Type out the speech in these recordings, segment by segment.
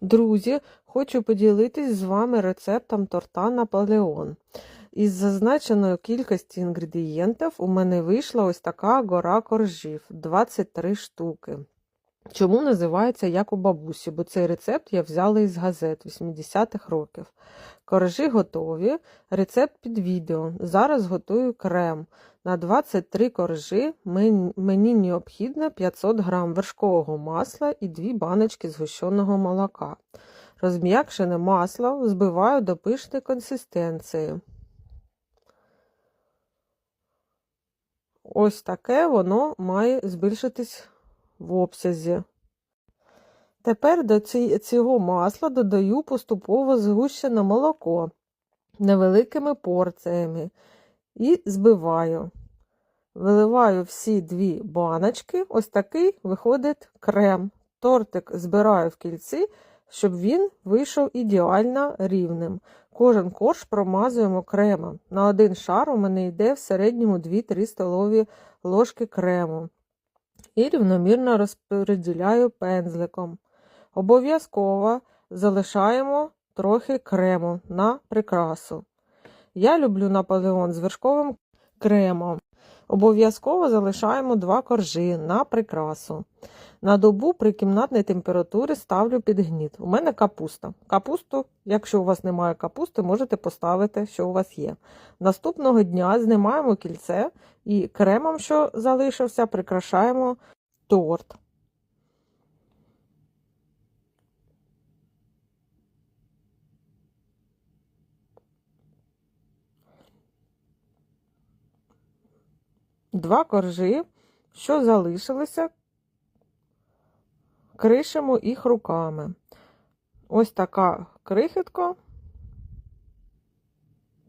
Друзі, хочу поділитись з вами рецептом торта Наполеон. Із зазначеної кількості інгредієнтів у мене вийшла ось така гора коржів 23 штуки. Чому називається як у бабусі? Бо цей рецепт я взяла із газет 80-х років. Коржі готові, рецепт під відео. Зараз готую крем. На 23 коржі мені необхідно 500 г вершкового масла і 2 баночки згущеного молока. Розм'якшене масло взбиваю до пишної консистенції. Ось таке воно має збільшитись в обсязі. Тепер до цього масла додаю поступово згущене молоко невеликими порціями і збиваю. Виливаю всі дві баночки, ось такий виходить крем. Тортик збираю в кільці, щоб він вийшов ідеально рівним. Кожен корж промазуємо кремом. На один шар у мене йде в середньому 2-3 столові ложки крему. І рівномірно розподіляю пензликом. Обов'язково залишаємо трохи крему на прикрасу. Я люблю наполеон з вершковим кремом. Обов'язково залишаємо два коржі на прикрасу. На добу при кімнатній температурі ставлю під гніт. У мене капуста. Капусту, якщо у вас немає капусти, можете поставити, що у вас є. Наступного дня знімаємо кільце і кремом, що залишився, прикрашаємо торт. Два коржі, що залишилися, кришимо їх руками. Ось така крихітка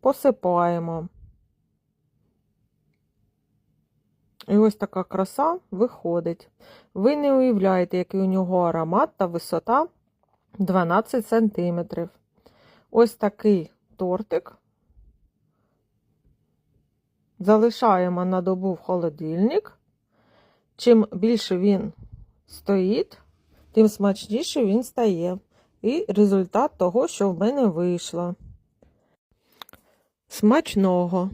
посипаємо. І ось така краса виходить. Ви не уявляєте, який у нього аромат та висота 12 см. Ось такий тортик. Залишаємо на добу в холодильник. Чим більше він стоїть, тим смачніше він стає. І результат того, що в мене вийшло. Смачного!